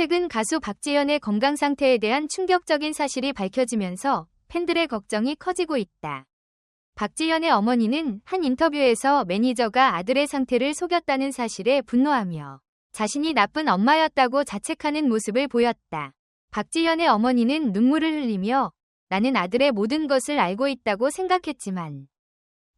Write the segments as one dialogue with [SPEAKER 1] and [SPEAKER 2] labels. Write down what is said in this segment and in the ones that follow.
[SPEAKER 1] 최근 가수 박지연의 건강 상태에 대한 충격적인 사실이 밝혀지면서 팬들의 걱정이 커지고 있다. 박지연의 어머니는 한 인터뷰에서 매니저가 아들의 상태를 속였다는 사실에 분노하며 자신이 나쁜 엄마였다고 자책하는 모습을 보였다. 박지연의 어머니는 눈물을 흘리며 나는 아들의 모든 것을 알고 있다고 생각했지만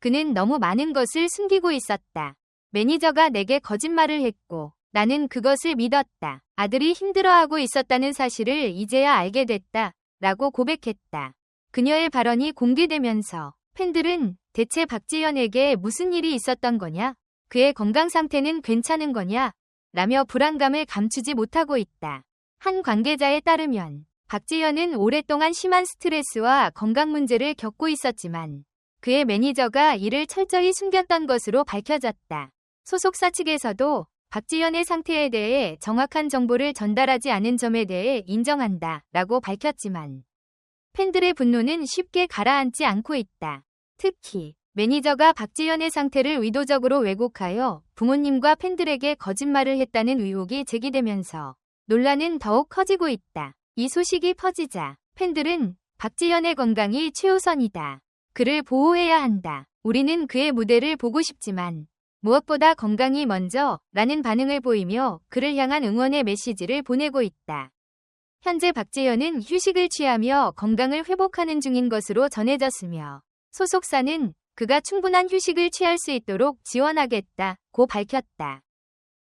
[SPEAKER 1] 그는 너무 많은 것을 숨기고 있었다. 매니저가 내게 거짓말을 했고 나는 그것을 믿었다. 아들이 힘들어하고 있었다는 사실을 이제야 알게 됐다. 라고 고백했다. 그녀의 발언이 공개되면서 팬들은 대체 박지연에게 무슨 일이 있었던 거냐? 그의 건강 상태는 괜찮은 거냐? 라며 불안감을 감추지 못하고 있다. 한 관계자에 따르면 박지연은 오랫동안 심한 스트레스와 건강 문제를 겪고 있었지만 그의 매니저가 이를 철저히 숨겼던 것으로 밝혀졌다. 소속사 측에서도 박지연의 상태에 대해 정확한 정보를 전달하지 않은 점에 대해 인정한다 라고 밝혔지만 팬들의 분노는 쉽게 가라앉지 않고 있다. 특히 매니저가 박지연의 상태를 의도적으로 왜곡하여 부모님과 팬들에게 거짓말을 했다는 의혹이 제기되면서 논란은 더욱 커지고 있다. 이 소식이 퍼지자 팬들은 박지연의 건강이 최우선이다. 그를 보호해야 한다. 우리는 그의 무대를 보고 싶지만 무엇보다 건강이 먼저 라는 반응을 보이며 그를 향한 응원의 메시지를 보내고 있다. 현재 박재현은 휴식을 취하며 건강을 회복하는 중인 것으로 전해졌으며 소속사는 그가 충분한 휴식을 취할 수 있도록 지원하겠다고 밝혔다.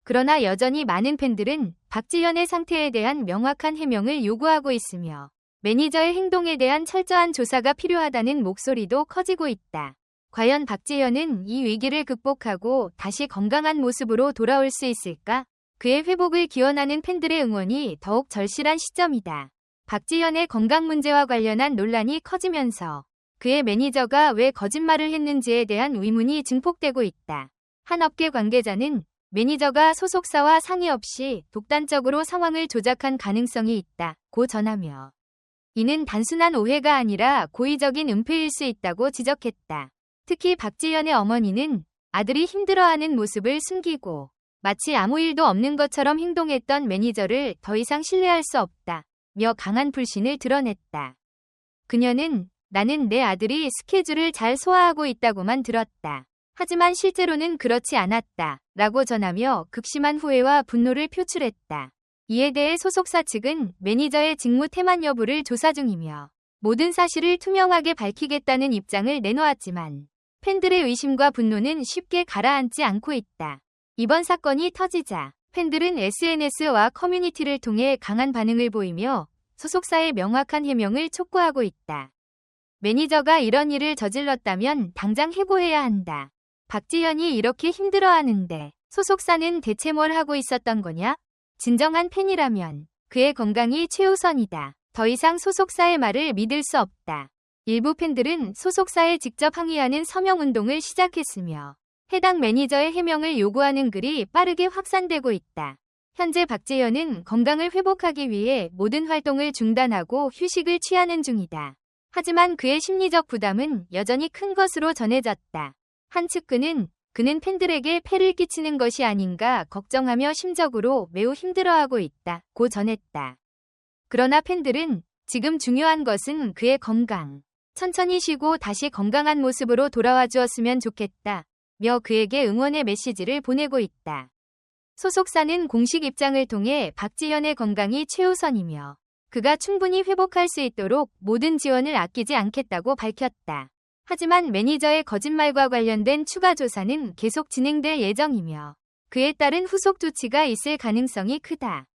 [SPEAKER 1] 그러나 여전히 많은 팬들은 박지현의 상태에 대한 명확한 해명을 요구하고 있으며 매니저의 행동에 대한 철저한 조사가 필요하다는 목소리도 커지고 있다. 과연 박지현은 이 위기를 극복하고 다시 건강한 모습으로 돌아올 수 있을까? 그의 회복을 기원하는 팬들의 응원이 더욱 절실한 시점이다. 박지현의 건강 문제와 관련한 논란이 커지면서 그의 매니저가 왜 거짓말을 했는지에 대한 의문이 증폭되고 있다. 한 업계 관계자는 매니저가 소속사와 상의 없이 독단적으로 상황을 조작한 가능성이 있다 고 전하며 이는 단순한 오해가 아니라 고의적인 은폐일 수 있다고 지적했다. 특히 박지연의 어머니는 아들이 힘들어하는 모습을 숨기고 마치 아무 일도 없는 것처럼 행동했던 매니저를 더 이상 신뢰할 수 없다. 며 강한 불신을 드러냈다. 그녀는 나는 내 아들이 스케줄을 잘 소화하고 있다고만 들었다. 하지만 실제로는 그렇지 않았다. 라고 전하며 극심한 후회와 분노를 표출했다. 이에 대해 소속사 측은 매니저의 직무 태만 여부를 조사 중이며 모든 사실을 투명하게 밝히겠다는 입장을 내놓았지만 팬들의 의심과 분노는 쉽게 가라앉지 않고 있다. 이번 사건이 터지자 팬들은 SNS와 커뮤니티를 통해 강한 반응을 보이며 소속사의 명확한 해명을 촉구하고 있다. 매니저가 이런 일을 저질렀다면 당장 해고해야 한다. 박지현이 이렇게 힘들어하는데 소속사는 대체 뭘 하고 있었던 거냐? 진정한 팬이라면 그의 건강이 최우선이다. 더 이상 소속사의 말을 믿을 수 없다. 일부 팬들은 소속사에 직접 항의하는 서명운동을 시작했으며 해당 매니저의 해명을 요구하는 글이 빠르게 확산되고 있다. 현재 박재현은 건강을 회복하기 위해 모든 활동을 중단하고 휴식을 취하는 중이다. 하지만 그의 심리적 부담은 여전히 큰 것으로 전해졌다. 한 측근은 그는 팬들에게 폐를 끼치는 것이 아닌가 걱정하며 심적으로 매우 힘들어하고 있다 고 전했다. 그러나 팬들은 지금 중요한 것은 그의 건강. 천천히 쉬고 다시 건강한 모습으로 돌아와 주었으면 좋겠다. 며 그에게 응원의 메시지를 보내고 있다. 소속사는 공식 입장을 통해 박지현의 건강이 최우선이며 그가 충분히 회복할 수 있도록 모든 지원을 아끼지 않겠다고 밝혔다. 하지만 매니저의 거짓말과 관련된 추가 조사는 계속 진행될 예정이며 그에 따른 후속 조치가 있을 가능성이 크다.